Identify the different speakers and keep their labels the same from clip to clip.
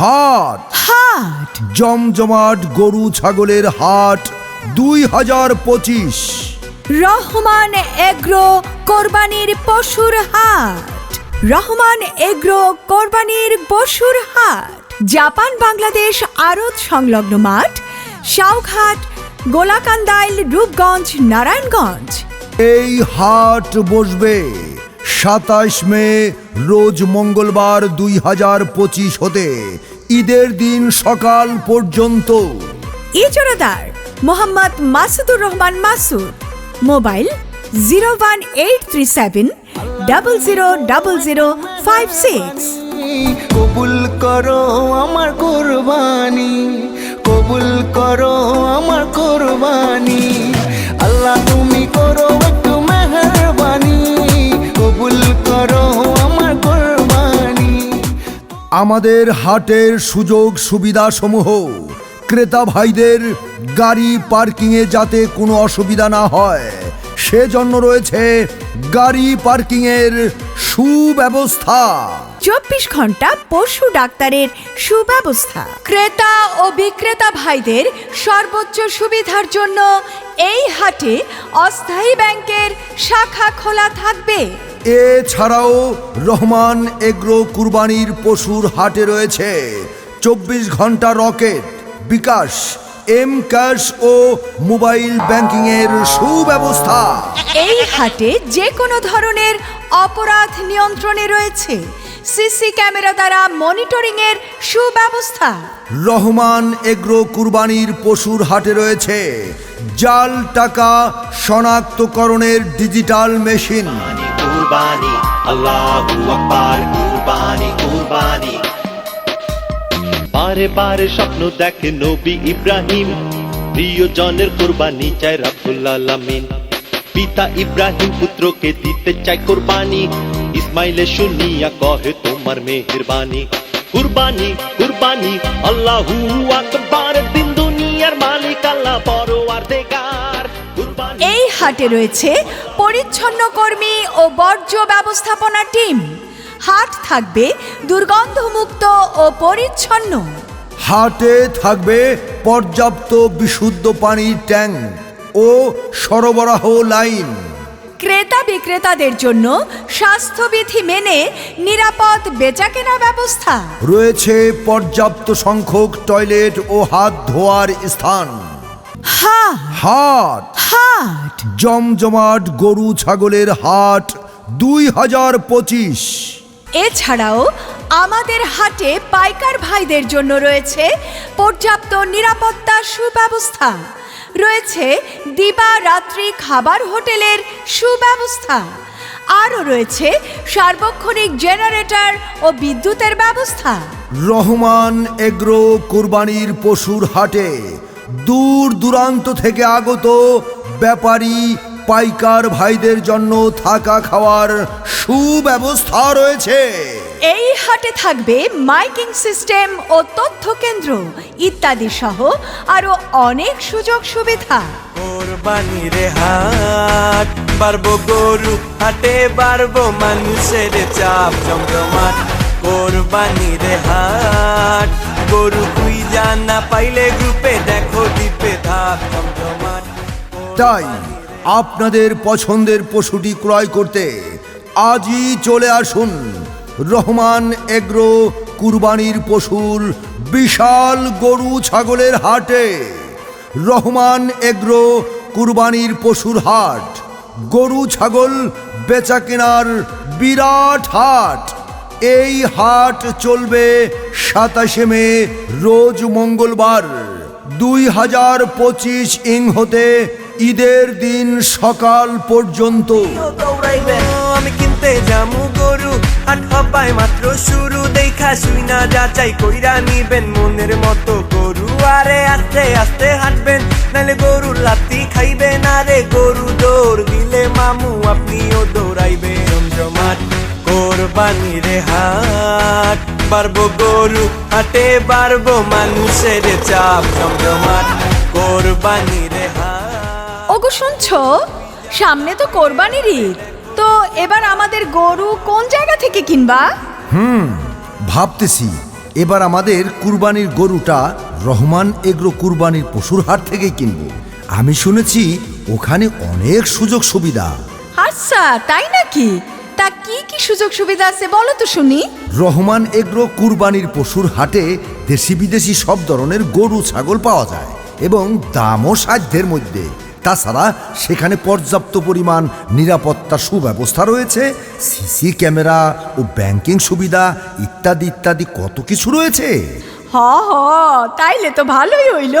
Speaker 1: হাট।
Speaker 2: হাট।
Speaker 1: জমজমাট গরু ছাগলের হাট দুই হাজার পঁচিশ।
Speaker 2: রহমান এগ্রো কোরবানির পশুর হাট। রহমান এগ্রো কোরবানির পশুর হাট। জাপান বাংলাদেশ আড়ত সংলগ্ন মাঠ সাউঘাট গোলাকান্দাইল রূপগঞ্জ নারায়ণগঞ্জ।
Speaker 1: এই হাট বসবে সাতাশ মে রোজ মঙ্গলবার দুই হাজার পঁচিশ হতে। ঈদের দিন সকাল পর্যন্ত।
Speaker 2: ইজরাদার Mohammad Masudur Rahman Masud. Mobile zero one eight three seven double zero double zero five six.
Speaker 3: কবুল করো আমার কোরবানি কবুল করো
Speaker 1: আমাদের হাটের সুযোগ সুবিধাসমূহ, ক্রেতা ভাইদের গাড়ি পার্কিংয়ে যাতে কোনো অসুবিধা না হয়, সেজন্য রয়েছে গাড়ি পার্কিংয়ের সুব্যবস্থা।
Speaker 2: চব্বিশ ঘণ্টা পশু ডাক্তারের সুব্যবস্থা। ক্রেতা ও বিক্রেতা ভাইদের সর্বোচ্চ সুবিধার জন্য এই হাটে অস্থায়ী ব্যাংকের শাখা খোলা থাকবে।
Speaker 1: এছাড়াও রহমান এগ্রো কুরবানির পশুর হাটে রয়েছে চব্বিশ ঘণ্টা রকেট বিকাশ এম ক্যাশ ও মোবাইল ব্যাংকিংয়ের সুব্যবস্থা।
Speaker 2: এই হাটে যে কোনো ধরনের অপরাধ নিয়ন্ত্রণে রয়েছে। সিসি ক্যামেরা দ্বারা মনিটরিং এর সুব্যবস্থা।
Speaker 1: রহমান এগ্রো কুরবানির পশুর হাটে রয়েছে জাল টাকা শনাক্তকরণের ডিজিটাল মেশিন।
Speaker 4: কুরবানি, আল্লাহু আকবার, কুরবানি কুরবানি। বারে বারে স্বপ্ন দেখে নবী ইব্রাহিম, প্রিয়জনের কোরবানি চায় রাব্বুল আলামিন। পিতা ইব্রাহিম পুত্রকে দিতে চায় কোরবানি, ইসমাইলে শুনিয়া কহে, তোমার মেহেরবানি। কুরবানি কুরবানি, আল্লাহু আকবার, দিন দুনিয়ার মালিক, আল্লাহ বড় আর
Speaker 2: এই হাটে রয়েছে পরিচ্ছন্ন কর্মী ও বর্জ্য ব্যবস্থাপনা টিম। হাট থাকবে দুর্গন্ধমুক্ত ও পরিচ্ছন্ন।
Speaker 1: হাটে থাকবে পর্যাপ্ত বিশুদ্ধ পানির ট্যাঙ্ক ও সরবরাহ লাইন।
Speaker 2: ক্রেতা বিক্রেতাদের জন্য স্বাস্থ্যবিধি মেনে নিরাপদ বেচাকেনা ব্যবস্থা।
Speaker 1: রয়েছে পর্যাপ্ত সংখ্যক টয়লেট ও হাত ধোয়ার স্থান।
Speaker 2: হাট।
Speaker 1: হাট।
Speaker 2: হাট।
Speaker 1: জমজমাট গরু ছাগলের হাট দুই হাজার পঁচিশ।
Speaker 2: এছাড়াও আমাদের হাটে পাইকার ভাইদের জন্য রয়েছে পর্যাপ্ত নিরাপত্তা সুব্যবস্থা। রয়েছে দিবা রাত্রি খাবার হোটেলের সুব্যবস্থা। আরও রয়েছে সার্বক্ষণিক জেনারেটর ও বিদ্যুতের ব্যবস্থা।
Speaker 1: রহমান এগ্রো কুরবানির পশুর হাটে দূর দূরান্ত থেকে আগত ব্যাপারী পাইকার ভাইদের জন্য থাকা খাওয়ার সুব্যবস্থা রয়েছে।
Speaker 2: এই হাটে থাকবে মাইকিং সিস্টেম ও তথ্য কেন্দ্র ইত্যাদি সহ আরও অনেক সুযোগ সুবিধা।
Speaker 3: কোরবানি রে হাট বাড়বো গরু হাটে বাড়বো মানুষের চাপ জমজমাট। কোরবানি হাট গরু পাইলে গ্রুপে দেখো দ্বীপে
Speaker 1: তাই আপনাদের পছন্দের পশুটি ক্রয় করতে আজই চলে আসুন রহমান এগ্রো কুরবানির পশুর বিশাল গরু ছাগলের হাটে। রহমান এগ্রো কুরবানির পশুর হাট। গরু ছাগল বেচা কেনার বিরাট হাট। এই হাট চলবে সাতাশে মে, রোজ মঙ্গলবার। দুই হাজার পঁচিশ ইং হতে ঈদের দিন সকাল পর্যন্ত।
Speaker 3: আমি কিনতে জামু গরু। হাট হবাই মাত্র শুরু, দেখা শুই না, যাচাই কইরা নিবেন মনের মতো গরু। আরে আস্তে আস্তে হাঁটবেন নালে গরুর লাত্তি খাইবেন। আরে গরু দৌড় দিলে মামু আপনিও দৌড়াইবে জমজমাট কোরবানি রে হাট। বাড়বো গরু হাটে বাড়বো মানুষের চাপ জমজমাট। কোরবানি রে হাট।
Speaker 2: ওগো শুনছো? সামনে তো কোরবানির ঈদ। তো এবার আমাদের গরু কোন জায়গা থেকে কিনবা?
Speaker 1: হুম ভাবতেছি। এবার আমাদের কুরবানির গরুটা রহমান এগ্রো কুরবানির পশুর হাট থেকে কিনবো। আমি শুনেছি ওখানে অনেক সুযোগ সুবিধা।
Speaker 2: আচ্ছা তাই নাকি? তা কি কি সুযোগ সুবিধা আছে বলো তো শুনি।
Speaker 1: রহমান এগ্রো কুরবানির পশুর হাটে দেশি বিদেশি সব ধরনের গরু, ছাগল পাওয়া যায় এবং দামও সাধ্যের মধ্যে। তাছাড়া সেখানে পর্যাপ্ত পরিমাণ নিরাপত্তা সুব্যবস্থা রয়েছে, সিসি ক্যামেরা ও ব্যাংকিং সুবিধা ইত্যাদি ইত্যাদি কত কিছু রয়েছে।
Speaker 2: হ হ তাইলে তো ভালোই হইল।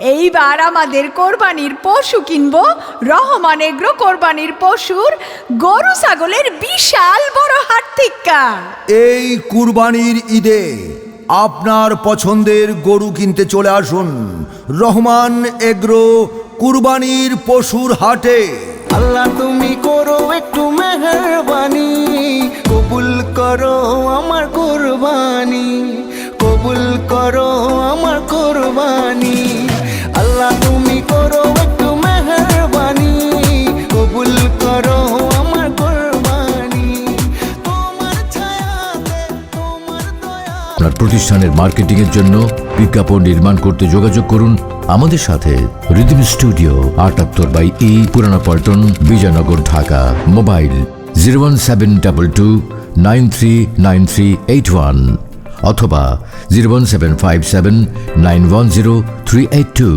Speaker 2: এইবার আমাদের কোরবানির পশু কিনব। রহমান এগ্রো কোরবানির পশুর গরু ছাগলের বিশাল বড় হাট থেকে
Speaker 1: এই কুরবানির ঈদে আপনার পছন্দের গরু কিনতে চলে আসুন। রহমান এগ্রো কুরবানির পশুর হাটে।
Speaker 5: আল্লাহ তুমি করো একটু মেহরবানি। কবুল করো আমার কোরবানি। কবুল করো আমার কোরবানি। আল্লাহ, তুমি করো একটু মেহরবানি। কবুল করো আমার কোরবানি। তোমার ছায়াতে, তোমার দয়া
Speaker 6: আপনার প্রতিষ্ঠানের মার্কেটিং এর জন্য বিজ্ঞাপন নির্মাণ করতে যোগাযোগ করুন। আমাদের সাথে রিদিম স্টুডিও, আটাত্তর by E Purana Paltan Bijoynagar, Dhaka. Mobile zero one seven double two, nine three nine three eight one. অথবা zero one seven five seven nine one zero three eight two.